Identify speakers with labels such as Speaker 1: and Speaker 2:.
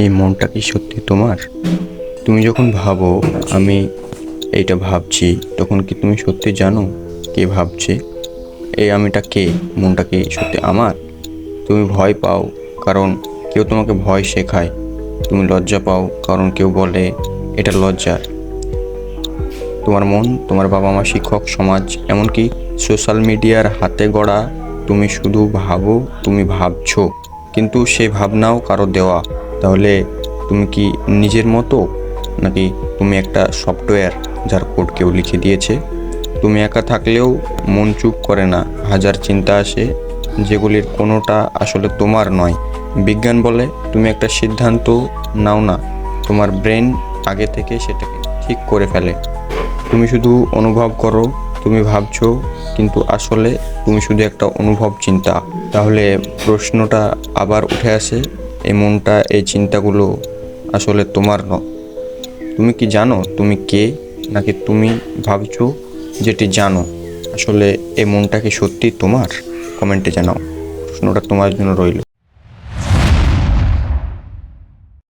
Speaker 1: এই মনটা কি সত্যি তোমার? তুমি যখন ভাবো, আমি এইটা ভাবছি, তখন কি তুমি সত্যি জানো কে ভাবছে? এই আমিটা কে? মনটা কি সত্যি আমার? তুমি ভয় পাও, কারণ কেউ তোমাকে ভয় শেখায়। তুমি লজ্জা পাও, কারণ কেউ বলে এটা লজ্জার। তোমার মন, তোমার বাবা মা শিক্ষক সমাজ, এমনকি সোশ্যাল মিডিয়ার হাতে গড়া, তুমি শুধু ভাবো, তুমি ভাবছ। কিন্তু সেই ভাবনাও কারও দেওয়া। তাহলে তুমি কি নিজের মতো? নাকি তুমি একটা সফটওয়্যার যার কোড কেউ লিখে দিয়েছে? তুমি একা থাকলেও মন চুপ করে না, হাজার চিন্তা আসে, যেগুলির কোনোটা আসলে তোমার নয়। বিজ্ঞান বলে, তুমি একটা সিদ্ধান্ত নাও না, তোমার ব্রেন আগে থেকে সেটাকে ঠিক করে ফেলে। তুমি শুধু অনুভব করো, তুমি ভাবছ, কিন্তু আসলে তুমি শুধু একটা অনুভব চিন্তা। তাহলে প্রশ্নটা আবার উঠে আসে এই মনটা এই চিন্তাগুলো আসলে তোমার ন। তুমি কি জানো তুমি কে, নাকি তুমি ভাবছ যেটি জানো? আসলে এই মনটা কি সত্যি তোমার? কমেন্টে জানাও। প্রশ্নটা তোমার জন্য রইল।